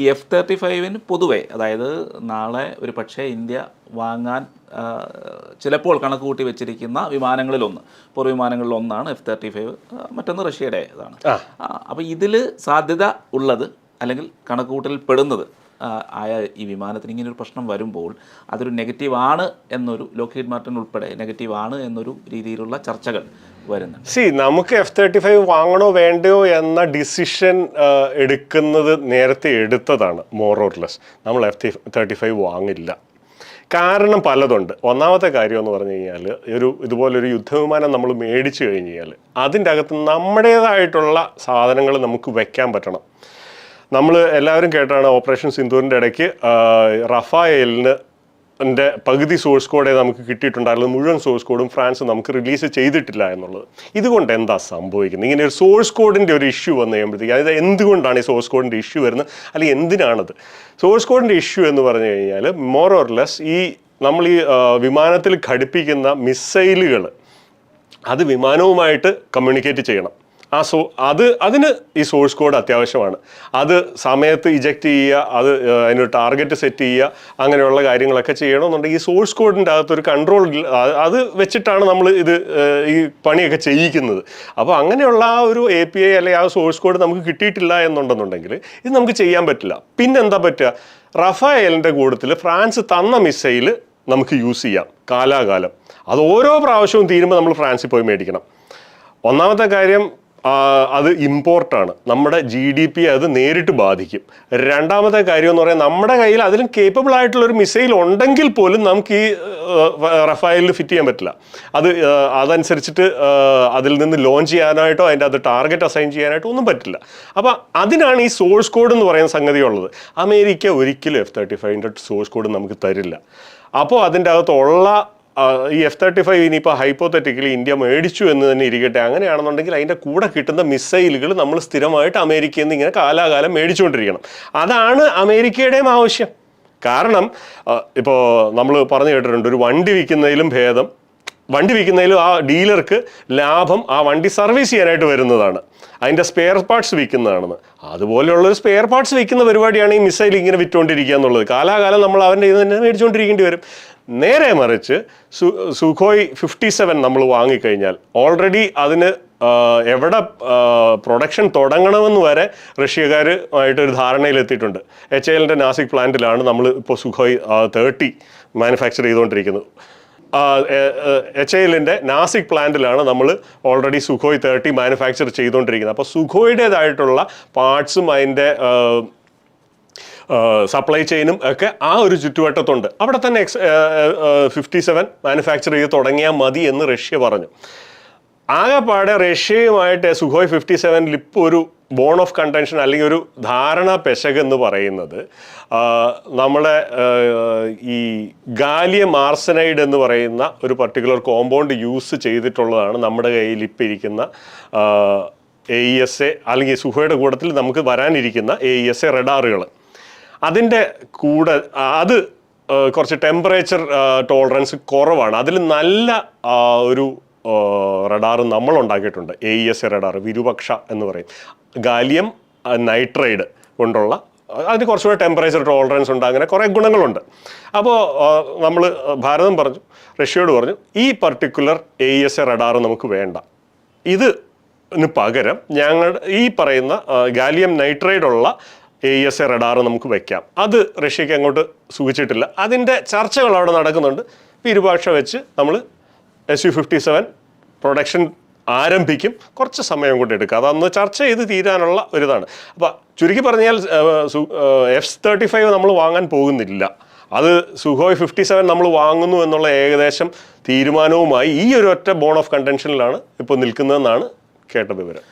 ഈ F thirty ഫൈവിന് പൊതുവെ അതായത് നാളെ ഒരു പക്ഷേ ഇന്ത്യ വാങ്ങാൻ ചിലപ്പോൾ കണക്ക് കൂട്ടി വെച്ചിരിക്കുന്ന വിമാനങ്ങളിലൊന്ന് പൂർവ വിമാനങ്ങളിൽ ഒന്നാണ് എഫ് തേർട്ടി ഫൈവ് മറ്റൊന്ന് റഷ്യയുടേതാണ്. അപ്പോൾ ഇതിൽ സാധ്യത ഉള്ളത് അല്ലെങ്കിൽ കണക്കുകൂട്ടലിൽ പെടുന്നത് ആയ ഈ വിമാനത്തിന് ഇങ്ങനൊരു പ്രശ്നം വരുമ്പോൾ അതൊരു നെഗറ്റീവ് ആണ് എന്നൊരു ലോക്കേറ്റ് മാർട്ടിൻ ഉൾപ്പെടെ നെഗറ്റീവ് ആണ് എന്നൊരു രീതിയിലുള്ള ചർച്ചകൾ വരുന്നുണ്ട്. സി നമുക്ക് എഫ് തേർട്ടി ഫൈവ് വാങ്ങണോ വേണ്ടയോ എന്ന ഡിസിഷൻ എടുക്കുന്നത് നേരത്തെ എടുത്തതാണ് മോർ ഓർ ലെസ് നമ്മൾ എഫ് തേർട്ടി ഫൈവ് വാങ്ങില്ല. കാരണം പലതുണ്ട്. ഒന്നാമത്തെ കാര്യം എന്ന് പറഞ്ഞു കഴിഞ്ഞാൽ ഒരു ഇതുപോലൊരു യുദ്ധവിമാനം നമ്മൾ മേടിച്ചു കഴിഞ്ഞ് കഴിഞ്ഞാൽ അതിന്റെ അകത്ത് നമ്മുടേതായിട്ടുള്ള സാധനങ്ങൾ നമുക്ക് വയ്ക്കാൻ പറ്റണം. നമ്മൾ എല്ലാവരും കേട്ടാണ് ഓപ്പറേഷൻ സിന്ദൂറിന്റെ ഇടയ്ക്ക് റഫായലിന് റഫായേലിന് ന്റെ പകുതി സോഴ്സ് കോഡേ നമുക്ക് കിട്ടിയിട്ടുണ്ടായിരുന്നു മുഴുവൻ സോഴ്സ് കോഡും ഫ്രാൻസ് നമുക്ക് റിലീസ് ചെയ്തിട്ടില്ല എന്നുള്ളത്. ഇതുകൊണ്ട് എന്താ സംഭവിക്കുന്നത്? ഇങ്ങനെ ഒരു സോഴ്സ് കോഡിന്റെ ഒരു ഇഷ്യൂ വന്നു കഴിയുമ്പോഴത്തേക്ക് അതായത് എന്തുകൊണ്ടാണ് ഈ സോഴ്സ് കോഡിന്റെ ഇഷ്യൂ വരുന്നത്? അല്ലെങ്കിൽ എന്തിനാണത്? സോഴ്സ് കോഡിന്റെ ഇഷ്യൂ എന്ന് പറഞ്ഞു കഴിഞ്ഞാൽ മോർ ഓർ ലെസ് ഈ നമ്മൾ ഈ വിമാനത്തിൽ ഘടിപ്പിക്കുന്ന മിസൈലുകൾ അത് വിമാനവുമായിട്ട് കമ്മ്യൂണിക്കേറ്റ് ചെയ്യണം. ആ സോ അത് അതിന് ഈ സോഴ്സ് കോഡ് അത്യാവശ്യമാണ്. അത് സമയത്ത് ഇജക്റ്റ് ചെയ്യുക അത് അതിനൊരു അതിന് ടാർഗറ്റ് സെറ്റ് ചെയ്യുക അങ്ങനെയുള്ള കാര്യങ്ങളൊക്കെ ചെയ്യണമെന്നുണ്ടെങ്കിൽ ഈ സോഴ്സ് കോഡിന്റെ അകത്തൊരു കൺട്രോൾ അത് വെച്ചിട്ടാണ് നമ്മൾ ഇത് ഈ പണിയൊക്കെ ചെയ്യിക്കുന്നത്. അപ്പോൾ അങ്ങനെയുള്ള ആ ഒരു എ പി ഐ അല്ലെങ്കിൽ ആ സോഴ്സ് കോഡ് നമുക്ക് കിട്ടിയിട്ടില്ല എന്നുണ്ടെന്നുണ്ടെങ്കിൽ ഇത് നമുക്ക് ചെയ്യാൻ പറ്റില്ല. പിന്നെന്താ പറ്റുക? റഫായലിന്റെ കൂട്ടത്തിൽ ഫ്രാൻസ് തന്ന മിസൈൽ നമുക്ക് യൂസ് ചെയ്യാം കാലാകാലം. അത് ഓരോ പ്രാവശ്യവും തീരുമ്പോൾ നമ്മൾ ഫ്രാൻസിൽ പോയി മേടിക്കണം. ഒന്നാമത്തെ കാര്യം അത് ഇമ്പോർട്ടാണ്. നമ്മുടെ ജി ഡി പി അത് നേരിട്ട് ബാധിക്കും. രണ്ടാമത്തെ കാര്യം എന്ന് പറയാൻ നമ്മുടെ കയ്യിൽ അതിലും കേപ്പബിൾ ആയിട്ടുള്ള ഒരു മിസൈൽ ഉണ്ടെങ്കിൽ പോലും നമുക്ക് ഈ റഫായലിൽ ഫിറ്റ് ചെയ്യാൻ പറ്റില്ല. അത് അതനുസരിച്ചിട്ട് അതിൽ നിന്ന് ലോഞ്ച് ചെയ്യാനായിട്ടോ അതിന്റെ അത് ടാർഗറ്റ് അസൈൻ ചെയ്യാനായിട്ടോ ഒന്നും പറ്റില്ല. അപ്പോൾ അതിനാണ് ഈ സോഴ്സ് കോഡ് എന്ന് പറയുന്ന സംഗതി ഉള്ളത് അമേരിക്ക ഒരിക്കലും എഫ് തേർട്ടി ഫൈവിന്റെ സോഴ്സ് കോഡ് നമുക്ക് തരില്ല. അപ്പോൾ അതിന്റെ അകത്തുള്ള ഈ എഫ് തേർട്ടി ഫൈവ് ഇനിയിപ്പോൾ ഹൈപ്പോത്തറ്റിക്കലി ഇന്ത്യ മേടിച്ചു എന്ന് തന്നെ ഇരിക്കട്ടെ. അങ്ങനെയാണെന്നുണ്ടെങ്കിൽ അതിന്റെ കൂടെ കിട്ടുന്ന മിസൈലുകൾ നമ്മൾ സ്ഥിരമായിട്ട് അമേരിക്കയിൽ നിന്ന് ഇങ്ങനെ കാലാകാലം മേടിച്ചുകൊണ്ടിരിക്കണം. അതാണ് അമേരിക്കയുടെയും ആവശ്യം. കാരണം ഇപ്പോൾ നമ്മൾ പറഞ്ഞു കേട്ടിട്ടുണ്ട് ഒരു വണ്ടി വിൽക്കുന്നതിലും ഭേദം. വണ്ടി വിൽക്കുന്നതിലും ആ ഡീലർക്ക് ലാഭം ആ വണ്ടി സർവീസ് ചെയ്യാനായിട്ട് വരുന്നതാണ്. അതിന്റെ സ്പെയർ പാർട്സ് വിൽക്കുന്നതാണെന്ന്. അതുപോലെയുള്ളൊരു സ്പെയർ പാർട്സ് വിൽക്കുന്ന പരിപാടിയാണ് ഈ മിസൈൽ ഇങ്ങനെ വിറ്റുകൊണ്ടിരിക്കുക എന്നുള്ളത്. കാലാകാലം നമ്മൾ അവന്റെ ഇത് തന്നെ മേടിച്ചുകൊണ്ടിരിക്കേണ്ടി വരും. നേരെ മറിച്ച് സുഖോയ് ഫിഫ്റ്റി സെവൻ നമ്മൾ വാങ്ങിക്കഴിഞ്ഞാൽ ഓൾറെഡി അതിന് എവിടെ പ്രൊഡക്ഷൻ തുടങ്ങണമെന്ന് വരെ റഷ്യക്കാരുമായിട്ടൊരു ധാരണയിലെത്തിയിട്ടുണ്ട്. എച്ച് എല്ലിന്റെ നാസിക് പ്ലാന്റിലാണ് നമ്മൾ ഇപ്പോൾ സുഖോയ് തേർട്ടി മാനുഫാക്ചർ ചെയ്തുകൊണ്ടിരിക്കുന്നത് എച്ച് എല്ലിന്റെ നാസിക് പ്ലാന്റിലാണ് നമ്മൾ ഓൾറെഡി സുഖോയ് തേർട്ടി മാനുഫാക്ചർ ചെയ്തുകൊണ്ടിരിക്കുന്നത് അപ്പോൾ സുഖോയുടേതായിട്ടുള്ള പാർട്സും അതിന്റെ സപ്ലൈ ചെയിനും ഒക്കെ ആ ഒരു ചുറ്റുവട്ടത്തുണ്ട്. അവിടെ തന്നെ എക്സ് ഫിഫ്റ്റി സെവൻ മാനുഫാക്ചർ ചെയ്ത് തുടങ്ങിയാൽ മതി എന്ന് റഷ്യ പറഞ്ഞു. ആകെപ്പാടെ റഷ്യയുമായിട്ട് സുഖോയ് ഫിഫ്റ്റി സെവനിൽ ഇപ്പോൾ ഒരു ബോൺ ഓഫ് കണ്ടൻഷൻ അല്ലെങ്കിൽ ഒരു ധാരണ പെശക് എന്ന് പറയുന്നത് നമ്മുടെ ഈ ഗാലിയ മാർസനൈഡ് എന്ന് പറയുന്ന ഒരു പർട്ടിക്കുലർ കോമ്പൗണ്ട് യൂസ് ചെയ്തിട്ടുള്ളതാണ് നമ്മുടെ കയ്യിൽ ഇപ്പോൾ ഇരിക്കുന്ന എ ഇ എസ് എ അല്ലെങ്കിൽ സുഹയുടെ കൂട്ടത്തിൽ നമുക്ക് വരാനിരിക്കുന്ന എ ഇ എസ് എ റഡാറുകൾ അതിന്റെ കൂടെ അത് കുറച്ച് ടെമ്പറേച്ചർ ടോളറൻസ് കുറവാണ്. അതിൽ നല്ല ഒരു റഡാർ നമ്മൾ ഉണ്ടാക്കിയിട്ടുണ്ട്. A E S A radar Virupaksha എന്ന് പറയും. ഗാലിയം നൈട്രൈഡ് കൊണ്ടുള്ള അതിന് കുറച്ചുകൂടെ ടെമ്പറേച്ചർ ടോളറൻസ് ഉണ്ട്. അങ്ങനെ കുറേ ഗുണങ്ങളുണ്ട്. അപ്പോൾ നമ്മൾ ഭാരതം പറഞ്ഞു റഷ്യയോട് പറഞ്ഞു ഈ particular A S A radar നമുക്ക് വേണ്ട. ഇത് പകരം ഞങ്ങൾ ഈ പറയുന്ന ഗാലിയം നൈട്രൈഡ് ഉള്ള എ എസ് എ റഡാർ നമുക്ക് വയ്ക്കാം അത് റഷ്യക്ക് അങ്ങോട്ട് സൂചിച്ചിട്ടില്ല. അതിന്റെ ചർച്ചകൾ അവിടെ നടക്കുന്നുണ്ട്. ഇരുപാക്ഷ വെച്ച് നമ്മൾ S U fifty seven production ആരംഭിക്കും. കുറച്ച് സമയം കൂടി എടുക്കുക അതന്ന് ചർച്ച ചെയ്ത് തീരാനുള്ള ഒരിതാണ്. അപ്പോൾ ചുരുക്കി പറഞ്ഞാൽ എഫ് തേർട്ടി ഫൈവ് നമ്മൾ വാങ്ങാൻ പോകുന്നില്ല. അത് സുഹോയ് ഫിഫ്റ്റി സെവൻ നമ്മൾ വാങ്ങുന്നു എന്നുള്ള ഏകദേശം തീരുമാനവുമായി ഈ ഒരു ഒറ്റ ബോൺ ഓഫ് കണ്ടൻഷനിലാണ് ഇപ്പോൾ നിൽക്കുന്നതെന്നാണ് കേട്ട വിവരം.